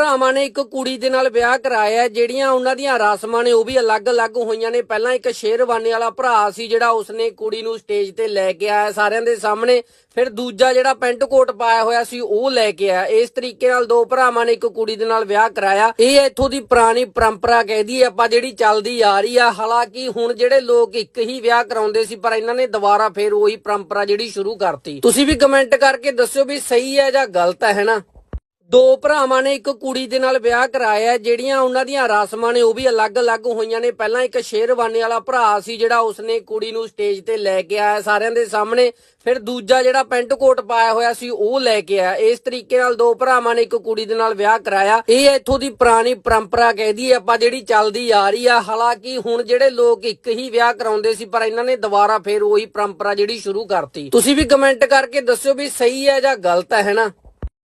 ਭਰਾਵਾਂ ਨੇ ਇੱਕ ਕੁੜੀ ਦੇ ਨਾਲ ਵਿਆਹ ਕਰਾਇਆ, ਜਿਹੜੀਆਂ ਉਹਨਾਂ ਦੀਆਂ ਰਸਮਾਂ ਨੇ ਉਹ ਵੀ ਅਲੱਗ-ਅਲੱਗ ਹੋਈਆਂ ਨੇ। ਪਹਿਲਾਂ ਇੱਕ ਸ਼ੇਰਵਾਨੀ ਵਾਲਾ ਭਰਾ ਸੀ ਜਿਹੜਾ ਉਸਨੇ ਕੁੜੀ ਨੂੰ ਸਟੇਜ ਤੇ ਲੈ ਕੇ ਆਇਆ ਸਾਰਿਆਂ ਦੇ ਸਾਹਮਣੇ। ਫਿਰ ਦੂਜਾ ਜਿਹੜਾ ਪੈਂਟ ਕੋਟ ਪਾਇਆ ਹੋਇਆ ਸੀ, ਉਹ ਲੈ ਕੇ ਆਇਆ। ਇਸ ਤਰੀਕੇ ਨਾਲ ਦੋ ਭਰਾਵਾਂ ਨੇ ਇੱਕ ਕੁੜੀ ਦੇ ਨਾਲ ਵਿਆਹ ਕਰਾਇਆ। ਇਹ ਇੱਥੋਂ ਦੀ ਪੁਰਾਣੀ ਪਰੰਪਰਾ ਕਹਿ ਆਪਾਂ ਜਿਹੜੀ ਚੱਲਦੀ ਆ ਰਹੀ ਆ। ਹਾਲਾਂਕਿ ਹੁਣ ਜਿਹੜੇ ਲੋਕ ਇੱਕ ਹੀ ਵਿਆਹ ਕਰਾਉਂਦੇ ਸੀ, ਪਰ ਇਹਨਾਂ ਨੇ ਦੁਬਾਰਾ ਫੇਰ ਉਹੀ ਪਰੰਪਰਾ ਜਿਹੜੀ ਸ਼ੁਰੂ ਕਰਤੀ। ਤੁਸੀਂ ਵੀ ਕਮੈਂਟ ਕਰਕੇ ਦੱਸਿਓ ਵੀ ਸਹੀ ਹੈ ਜਾਂ ਗਲਤ ਹੈ ਹੈਨਾ ਦੋ ਭਰਾਵਾਂ ਨੇ ਇੱਕ ਕੁੜੀ ਦੇ ਨਾਲ ਵਿਆਹ ਕਰਾਇਆ, ਜਿਹੜੀਆਂ ਉਹਨਾਂ ਦੀਆਂ ਰਸਮਾਂ ਨੇ ਉਹ ਵੀ ਅਲੱਗ-ਅਲੱਗ ਹੋਈਆਂ ਨੇ। ਪਹਿਲਾਂ ਇੱਕ ਸ਼ੇਰਵਾਨੀ ਵਾਲਾ ਭਰਾ ਸੀ ਜਿਹੜਾ ਉਸਨੇ ਕੁੜੀ ਨੂੰ ਸਟੇਜ ਤੇ ਲੈ ਕੇ ਆਇਆ ਸਾਰਿਆਂ ਦੇ ਸਾਹਮਣੇ। ਫਿਰ ਦੂਜਾ ਜਿਹੜਾ ਪੈਂਟ ਕੋਟ ਪਾਇਆ ਹੋਇਆ ਸੀ, ਉਹ ਲੈ ਕੇ ਆਇਆ। ਇਸ ਤਰੀਕੇ ਨਾਲ ਦੋ ਭਰਾਵਾਂ ਨੇ ਇੱਕ ਕੁੜੀ ਦੇ ਨਾਲ ਵਿਆਹ ਕਰਾਇਆ। ਇਹ ਇੱਥੋਂ ਦੀ ਪੁਰਾਣੀ ਪਰੰਪਰਾ ਕਹਿਦੀ ਆਪਾਂ, ਜਿਹੜੀ ਚੱਲਦੀ ਆ ਰਹੀ ਆ। ਹਾਲਾਂਕਿ ਹੁਣ ਜਿਹੜੇ ਲੋਕ ਇੱਕ ਹੀ ਵਿਆਹ ਕਰਾਉਂਦੇ ਸੀ, ਪਰ ਇਹਨਾਂ ਨੇ ਦੁਬਾਰਾ ਫੇਰ ਉਹੀ ਪਰੰਪਰਾ ਜਿਹੜੀ ਸ਼ੁਰੂ ਕਰਤੀ। ਤੁਸੀਂ ਵੀ ਕਮੈਂਟ ਕਰਕੇ ਦੱਸਿਓ ਵੀ ਸਹੀ ਹੈ ਜਾਂ ਗਲਤ ਹੈ ਹੈਨਾ